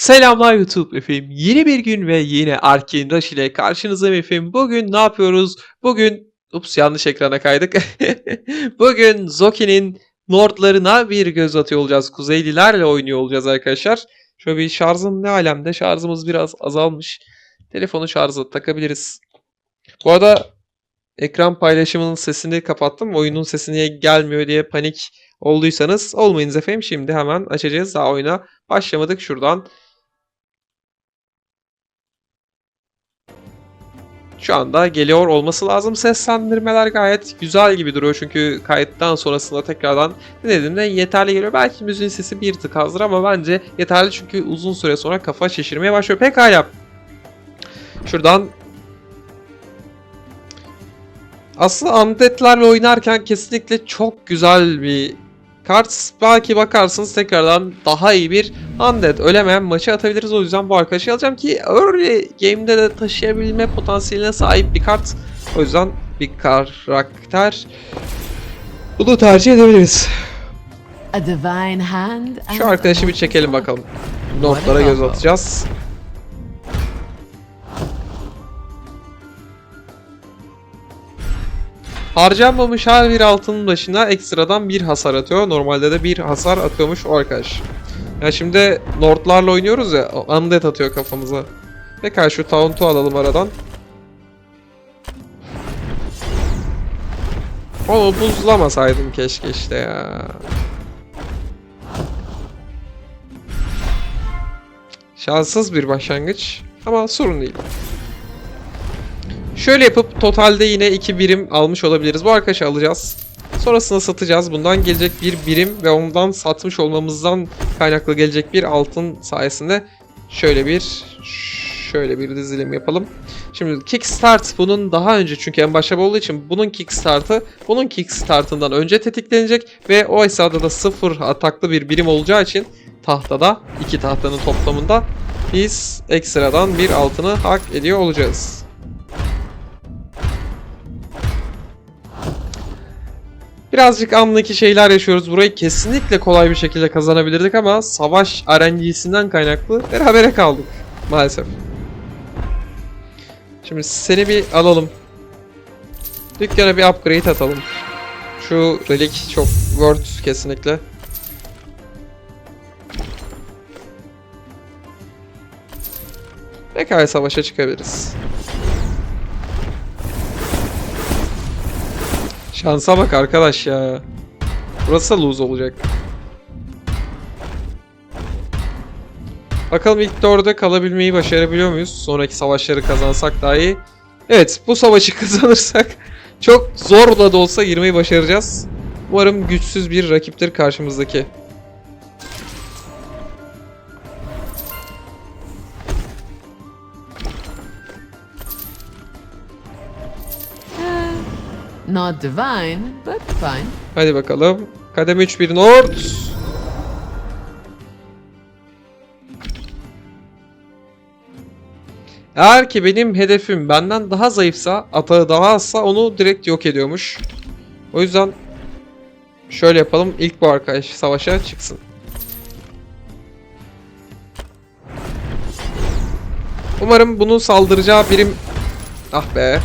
Selamlar YouTube efendim. Yeni bir gün ve yine Arkin Rush ile karşınızdayım efendim. Bugün ne yapıyoruz? Bugün ups yanlış ekrana kaydık. Bugün Zoki'nin Nordlarına bir göz atıyor olacağız. Kuzeylilerle oynuyor olacağız arkadaşlar. Şöyle bir şarjım ne alemde? Şarjımız biraz azalmış. Telefonu şarja takabiliriz. Bu arada ekran paylaşımının sesini kapattım. Oyunun sesi niye gelmiyor diye panik olduysanız olmayınız efendim. Şimdi hemen açacağız. Daha oyuna başlamadık. Şuradan Şu anda geliyor olması lazım. Seslendirmeler gayet güzel gibi duruyor. Çünkü kayıttan sonrasında tekrardan dinlediğimde yeterli geliyor. Belki müziğin sesi bir tık azdır ama bence yeterli çünkü uzun süre sonra kafa şişirmeye başlıyor. Pekala. Şuradan aslında Undead'lerle oynarken kesinlikle çok güzel bir kart. Belki bakarsınız tekrardan daha iyi bir Undead ölemeyen maçı atabiliriz. O yüzden bu arkadaşı alacağım ki early game'de de taşıyabilme potansiyeline sahip bir kart. O yüzden bir karakter. Bunu tercih edebiliriz. Şu arkadaşı bir çekelim bakalım. Notlara göz atacağız. Harcanmamış her bir altının başına ekstradan bir hasar atıyor. Normalde de bir hasar atıyormuş o arkadaş. Ya şimdi Nordlarla oynuyoruz ya. Undead atıyor kafamıza. Pekala şu Taunt'u alalım aradan. Onu buzlamasaydım keşke işte ya. Şanssız bir başlangıç ama sorun değil. Şöyle yapıp totalde yine 2 birim almış olabiliriz. Bu arkadaşı alacağız. Sonrasında satacağız. Bundan gelecek bir birim ve ondan satmış olmamızdan kaynaklı gelecek bir altın sayesinde şöyle bir şöyle bir dizilim yapalım. Şimdi kickstart bunun daha önce çünkü en başta olduğu için bunun kickstartı bunun kickstartından önce tetiklenecek ve o esnada da sıfır ataklı bir birim olacağı için tahtada iki tahtanın toplamında biz ekstradan bir altını hak ediyor olacağız. Birazcık anlık şeyler yaşıyoruz. Burayı kesinlikle kolay bir şekilde kazanabilirdik ama savaş RNG'sinden kaynaklı berabere kaldık maalesef. Şimdi seni bir alalım. Dükkana bir upgrade atalım. Şu relik çok worth kesinlikle. Pekala savaşa çıkabiliriz. Şansa bak arkadaş ya. Burası da lose olacak. Bakalım ilk dörde kalabilmeyi başarabiliyor muyuz? Sonraki savaşları kazansak dahi. Evet bu savaşı kazanırsak çok zorla da olsa girmeyi başaracağız. Umarım güçsüz bir rakiptir karşımızdaki. Not divine, but fine. Hadi bakalım. Kademe 3 bir Nord. Eğer ki benim hedefim benden daha zayıfsa, atağı daha azsa onu direkt yok ediyormuş. O yüzden şöyle yapalım. İlk bu arkadaş savaşa çıksın. Umarım bunun saldıracağı birim... Ah be.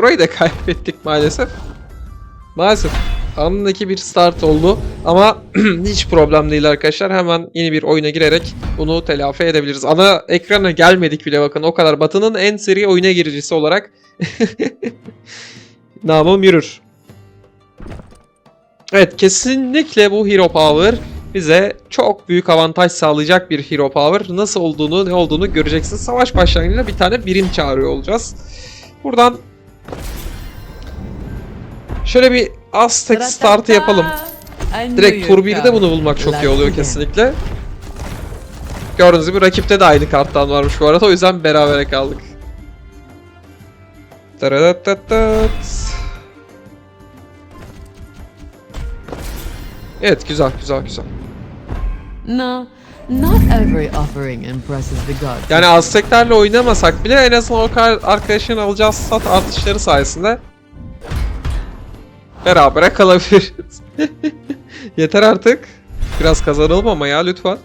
Burayı da kaybettik maalesef. Maalesef anındaki bir start oldu ama hiç problem değil arkadaşlar. Hemen yeni bir oyuna girerek bunu telafi edebiliriz. Ana ekrana gelmedik bile bakın o kadar. Batı'nın en seri oyuna giricisi olarak namım yürür. Evet kesinlikle bu Hero Power bize çok büyük avantaj sağlayacak bir Hero Power. Nasıl olduğunu ne olduğunu göreceksiniz. Savaş başlangıcında bir tane birim çağırıyor olacağız. Buradan Şöyle bir Aztek startı yapalım. Direkt tur 1'de bunu bulmak çok iyi oluyor kesinlikle. Gördüğünüz gibi rakipte de aynı karttan varmış bu arada o yüzden berabere kaldık. Evet güzel güzel güzel. No, not every offering impresses the gods. Yani Azteklerle oynamasak bile en azından o kadar arkadaşın alacağı stat artışları sayesinde berabere kalabiliriz. Yeter artık. Biraz kazanalım ama ya lütfen.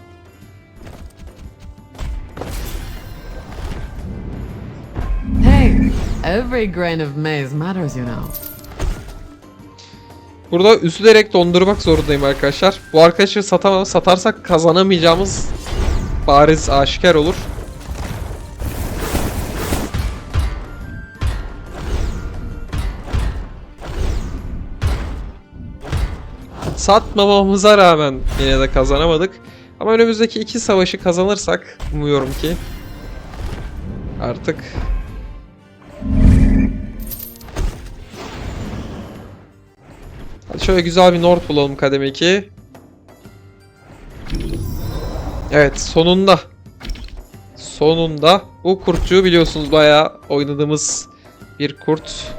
Hey, every grain of maize matters, you know. Burada üzülerek dondurmak zorundayım arkadaşlar. Bu arkadaşı satamam, satarsak kazanamayacağımız bariz aşikar olur. Satmamamıza rağmen yine de kazanamadık. Ama önümüzdeki iki savaşı kazanırsak umuyorum ki artık Şöyle güzel bir Nord bulalım kademe 2. Evet sonunda. Sonunda. Bu kurtçuğu biliyorsunuz bayağı oynadığımız bir kurt.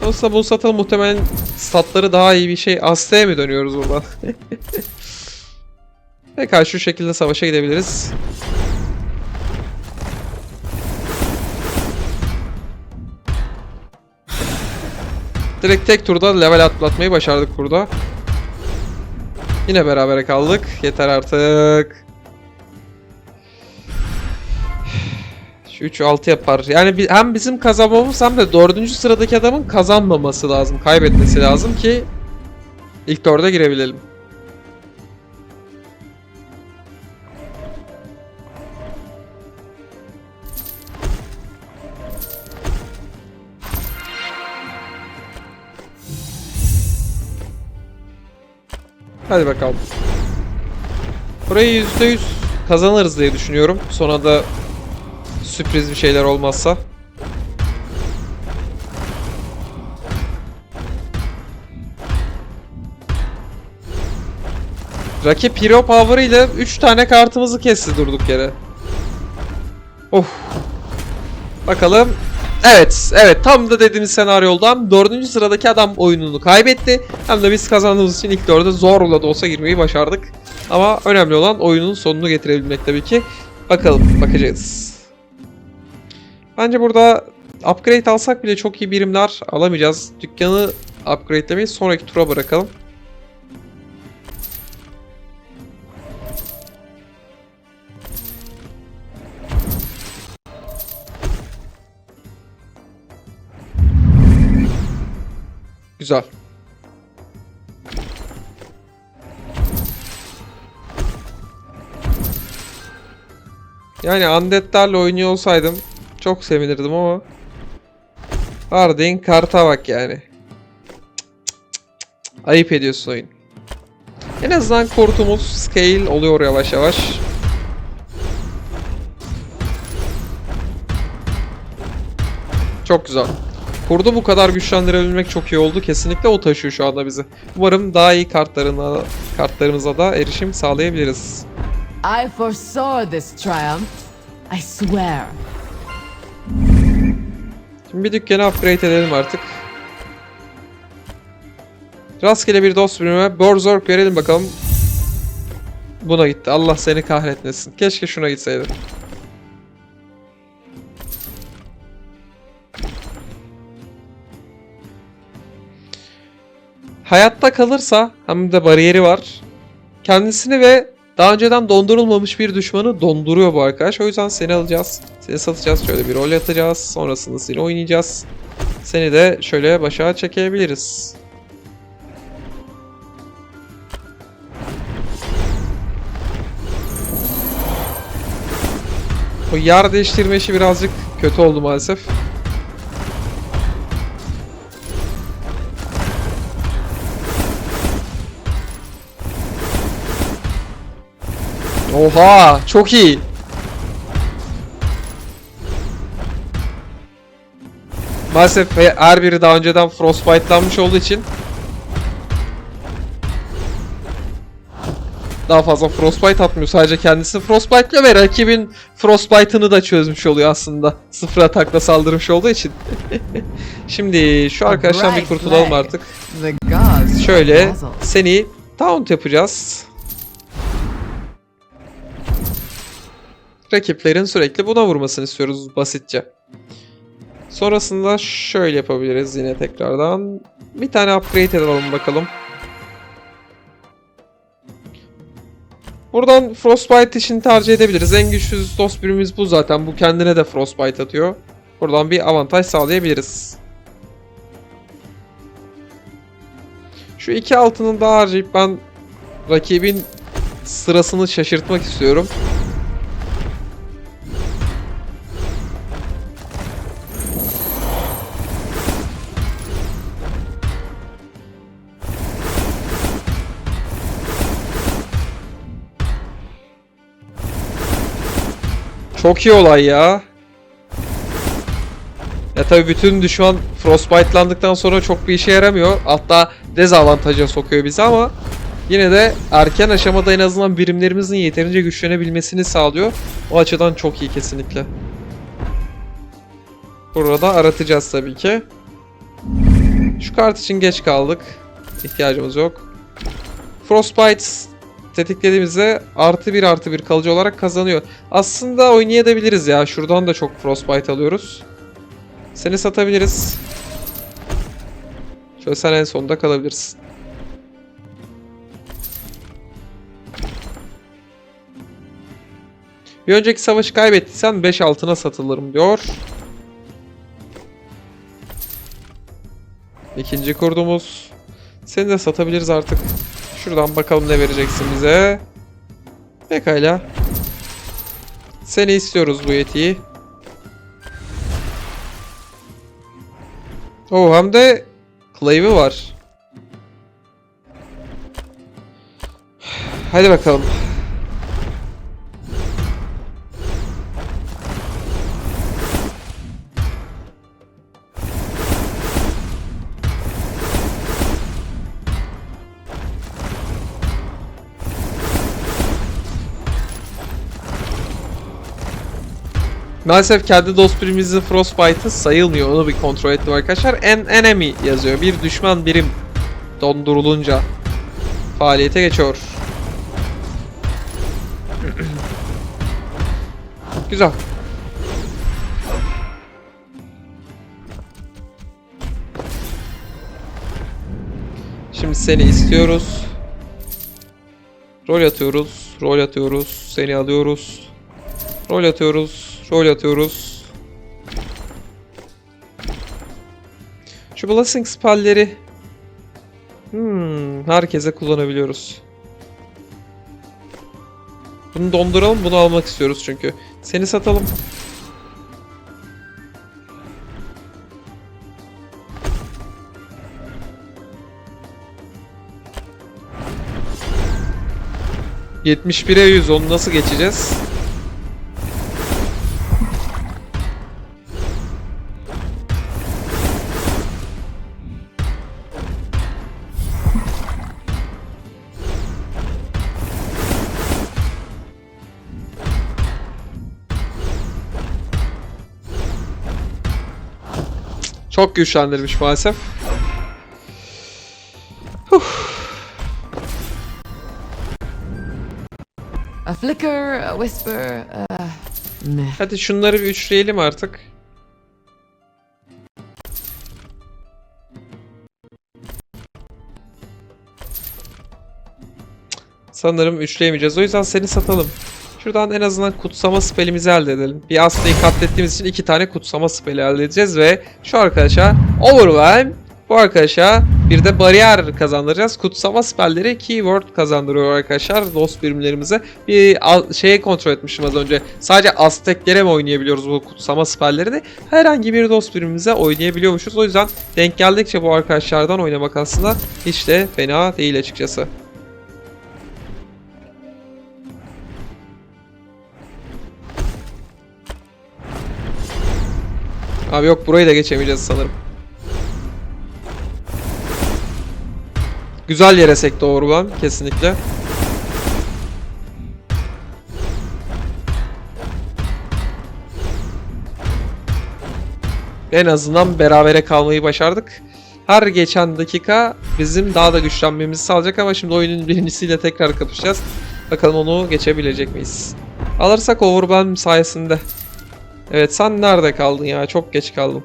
Sonrasında bu satalım muhtemelen statları daha iyi bir şey. Aste'ye mi dönüyoruz buradan? Pekala şu şekilde savaşa gidebiliriz. Direkt tek turda level atlatmayı başardık burada. Yine berabere kaldık. Yeter artık. Şu 3 6 yapar. Yani hem bizim kazanmamız hem de 4. sıradaki adamın kazanmaması lazım. Kaybetmesi lazım ki ilk 4'e girebilelim. Hadi bakalım. Burayı %100 kazanırız diye düşünüyorum. Sonra da sürpriz bir şeyler olmazsa. Rakip Hero Power ile 3 tane kartımızı kesti durduk yere. Of. Bakalım. Evet, evet tam da dediğimiz senaryoldan 4. sıradaki adam oyununu kaybetti. Hem de biz kazandığımız için ilk 4'e zorla da olsa girmeyi başardık. Ama önemli olan oyunun sonunu getirebilmek tabii ki. Bakalım, bakacağız. Bence burada upgrade alsak bile çok iyi birimler alamayacağız. Dükkanı upgrade'lemeyi sonraki tura bırakalım. Güzel. Yani Undead'lerle oynuyor olsaydım çok sevinirdim ama Hardin karta bak yani. Ayıp ediyorsun oyun. En azından kurtumuz scale oluyor yavaş yavaş. Çok güzel. Kurdu bu kadar güçlendirebilmek çok iyi oldu. Kesinlikle o taşıyor şu anda bizi. Umarım daha iyi kartlarına, kartlarımıza da erişim sağlayabiliriz. I foresaw this triumph. I swear. Şimdi bir dükkanı upgrade edelim artık. Rastgele bir dost birime Borzorg verelim bakalım. Buna gitti. Allah seni kahretmesin. Keşke şuna gitseydi. Hayatta kalırsa hem de bariyeri var. Kendisini ve daha önceden dondurulmamış bir düşmanı donduruyor bu arkadaş. O yüzden seni alacağız. Seni satacağız. Şöyle bir rol atacağız. Sonrasında seni oynayacağız. Seni de şöyle başa çekebiliriz. O yer değiştirme işi birazcık kötü oldu maalesef. Oha çok iyi. Maalesef her biri daha önceden frostbite'lanmış olduğu için daha fazla frostbite atmıyor. Sadece kendisi frostbite'lıyor ve rakibin frostbite'ını da çözmüş oluyor aslında. Sıfır atakla saldırmış olduğu için. Şimdi şu arkadaştan bir kurtulalım artık. Şöyle seni taunt yapacağız. Rakiplerin sürekli buna vurmasını istiyoruz basitçe. Sonrasında şöyle yapabiliriz yine tekrardan. Bir tane upgrade edelim bakalım. Buradan Frostbite için tercih edebiliriz. En güçlü dost birimiz bu zaten. Bu kendine de Frostbite atıyor. Buradan bir avantaj sağlayabiliriz. Şu iki altının daha harcayıp ben rakibin sırasını şaşırtmak istiyorum. Çok iyi olay ya. Ya tabi bütün düşman frostbite'landıktan sonra çok bir işe yaramıyor. Hatta dezavantaja sokuyor bizi ama yine de erken aşamada en azından birimlerimizin yeterince güçlenebilmesini sağlıyor. O açıdan çok iyi kesinlikle. Burada aratacağız tabii ki. Şu kart için geç kaldık. İhtiyacımız yok. Frostbite tetiklediğimizde artı bir artı bir kalıcı olarak kazanıyor. Aslında oynayabiliriz ya. Şuradan da çok Frostbite alıyoruz. Seni satabiliriz. Şöyle sen en sonda kalabilirsin. Bir önceki savaşı kaybettiysen 5 altına satılırım diyor. İkinci kurdumuz. Seni de satabiliriz artık. Şuradan bakalım ne vereceksin bize. Pekala. Seni istiyoruz bu yetiyi. Oo hem de Clave'i var. Hadi bakalım. Maalesef kendi dost birimizin Frostbite'ı sayılmıyor. Onu bir kontrol ettim arkadaşlar. En enemy yazıyor. Bir düşman birim dondurulunca faaliyete geçiyor. Güzel. Şimdi seni istiyoruz. Rol atıyoruz. Rol atıyoruz. Seni alıyoruz. Rol atıyoruz. Rol atıyoruz. Şu Blessing spellleri hmm, herkese kullanabiliyoruz. Bunu donduralım. Bunu almak istiyoruz çünkü. Seni satalım. ...71'e 100 onu nasıl geçeceğiz? Çok güçlendirmiş maalesef. A flicker, a whisper, uh, meh. Hadi şunları bir üçleyelim artık. Sanırım üçleyemeyeceğiz. O yüzden seni satalım. Şuradan en azından kutsama spelimizi elde edelim. Bir Aslı'yı katlettiğimiz için iki tane kutsama speli elde edeceğiz ve şu arkadaşa Overwhelm, bu arkadaşa bir de bariyer kazandıracağız. Kutsama spelleri keyword kazandırıyor arkadaşlar dost birimlerimize. Bir şeye kontrol etmişim az önce. Sadece Azteklere mi oynayabiliyoruz bu kutsama spellerini? Herhangi bir dost birimimize oynayabiliyormuşuz. O yüzden denk geldikçe bu arkadaşlardan oynamak aslında hiç de fena değil açıkçası. Abi yok burayı da geçemeyeceğiz sanırım. Güzel yere sekti Orban kesinlikle. En azından berabere kalmayı başardık. Her geçen dakika bizim daha da güçlenmemizi sağlayacak ama şimdi oyunun birincisiyle tekrar kapışacağız. Bakalım onu geçebilecek miyiz? Alırsak Overwhelm sayesinde. Evet sen nerede kaldın ya? Çok geç kaldım.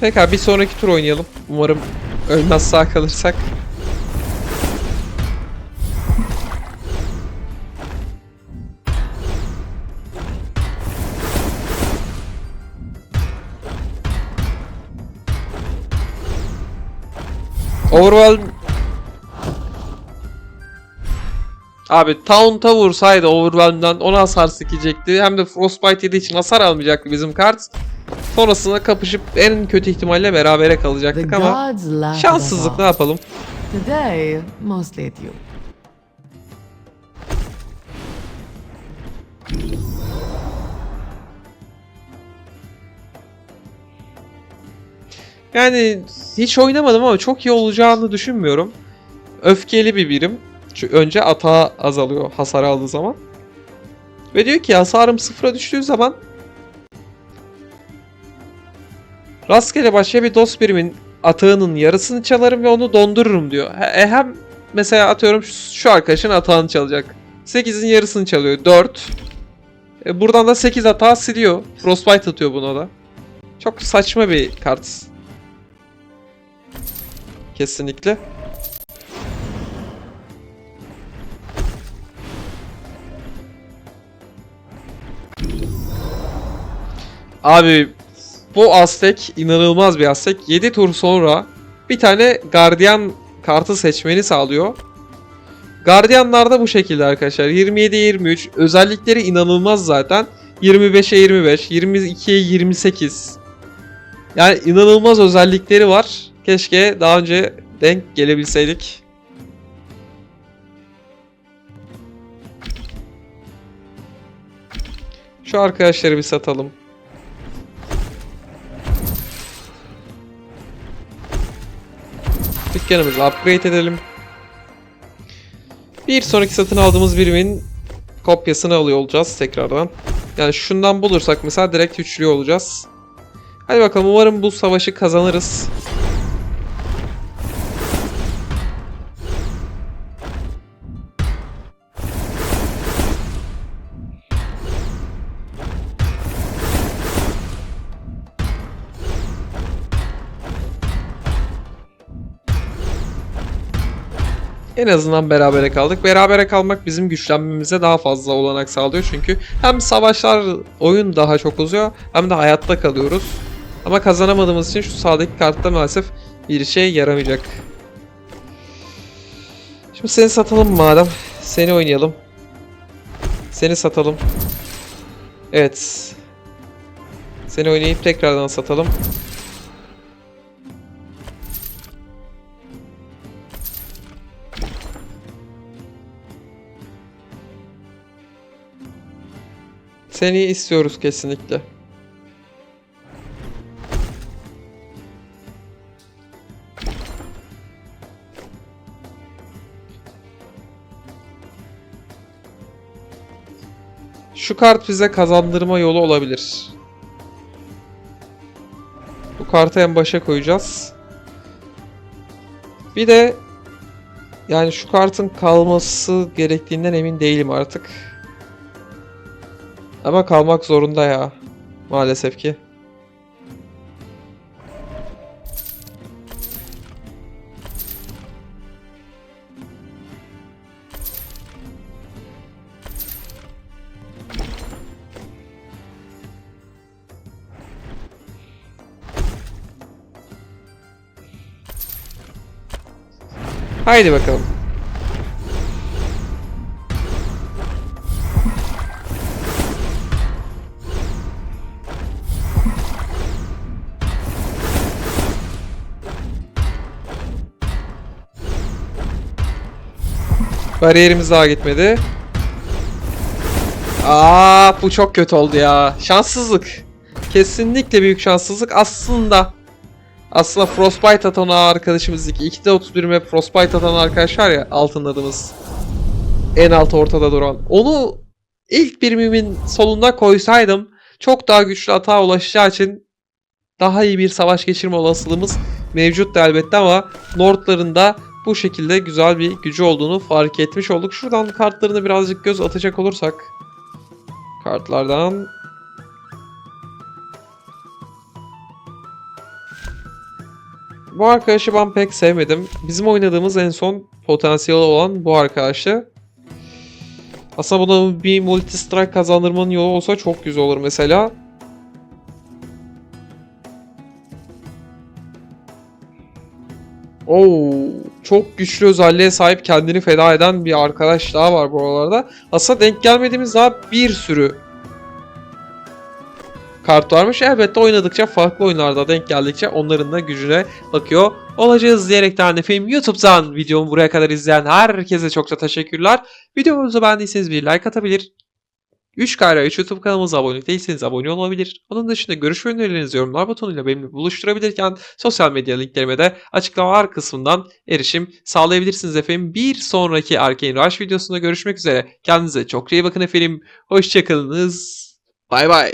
Pekala bir sonraki tur oynayalım. Umarım ölmez sağ kalırsak. Overwhelm Abi Taunt'a vursaydı Overwhelm'den ona hasar sikecekti. Hem de Frostbite yediği için hasar almayacaktı bizim kart. Sonrasında kapışıp en kötü ihtimalle berabere kalacaktık ama şanssızlık ne yapalım. Today, mostly at you. Yani hiç oynamadım ama çok iyi olacağını düşünmüyorum. Öfkeli bir birim. Çünkü önce atağı azalıyor hasar aldığı zaman. Ve diyor ki hasarım sıfıra düştüğü zaman rastgele başka bir dost birimin atağının yarısını çalarım ve onu dondururum diyor. E, hem mesela atıyorum şu, arkadaşın atağını çalacak. 8'in yarısını çalıyor. 4. E, buradan da 8 atağı siliyor. Frostbite atıyor buna da. Çok saçma bir kart. Kesinlikle. Abi bu Aztek inanılmaz bir Aztek. 7 tur sonra bir tane Guardian kartı seçmeni sağlıyor. Guardianlar da bu şekilde arkadaşlar. 27'ye 23. Özellikleri inanılmaz zaten. 25'e 25, 22'ye 28. Yani inanılmaz özellikleri var. Keşke daha önce denk gelebilseydik. Şu arkadaşları bir satalım. Dükkanımızı upgrade edelim. Bir sonraki satın aldığımız birimin kopyasını alıyor olacağız tekrardan. Yani şundan bulursak mesela direkt üçlü olacağız. Hadi bakalım umarım bu savaşı kazanırız. En azından berabere kaldık. Berabere kalmak bizim güçlenmemize daha fazla olanak sağlıyor çünkü hem savaşlar oyun daha çok uzuyor hem de hayatta kalıyoruz. Ama kazanamadığımız için şu sağdaki kartta maalesef bir şey yaramayacak. Şimdi seni satalım madem. Seni oynayalım. Seni satalım. Evet. Seni oynayıp tekrardan satalım. Seni istiyoruz kesinlikle. Şu kart bize kazandırma yolu olabilir. Bu kartı en başa koyacağız. Bir de yani şu kartın kalması gerektiğinden emin değilim artık. Ama kalmak zorunda ya. Maalesef ki. Haydi bakalım. Bariyerimiz daha gitmedi. Aa bu çok kötü oldu ya. Şanssızlık. Kesinlikle büyük şanssızlık. Aslında aslında Frostbite atan arkadaşımız 2. 2'de 31 map Frostbite atan arkadaş var ya altınladığımız. En alt ortada duran. Onu ilk birimimin solunda koysaydım çok daha güçlü atağa ulaşacağı için daha iyi bir savaş geçirme olasılığımız mevcuttu elbette ama Lord'ların da bu şekilde güzel bir gücü olduğunu fark etmiş olduk. Şuradan kartlarını birazcık göz atacak olursak kartlardan bu arkadaşı ben pek sevmedim. Bizim oynadığımız en son potansiyeli olan bu arkadaşı. Aslında buna bir multi strike kazandırmanın yolu olsa çok güzel olur mesela. Oo, çok güçlü özelliğe sahip kendini feda eden bir arkadaş daha var buralarda. Aslında denk gelmediğimiz daha bir sürü kart varmış. Elbette oynadıkça farklı oyunlarda denk geldikçe onların da gücüne bakıyor olacağız diyerekten efendim YouTube'dan videomu buraya kadar izleyen herkese çok da teşekkürler. Videomuzu beğendiyseniz bir like atabilir. 3 kayra 3 YouTube kanalımıza abone değilseniz abone olabilir. Onun dışında görüş ve önerilerinizi yorumlar butonuyla benimle buluşturabilirken sosyal medya linklerime de açıklamalar kısmından erişim sağlayabilirsiniz efendim. Bir sonraki Arcane Rush videosunda görüşmek üzere. Kendinize çok iyi bakın efendim. Hoşçakalınız. Bay bay.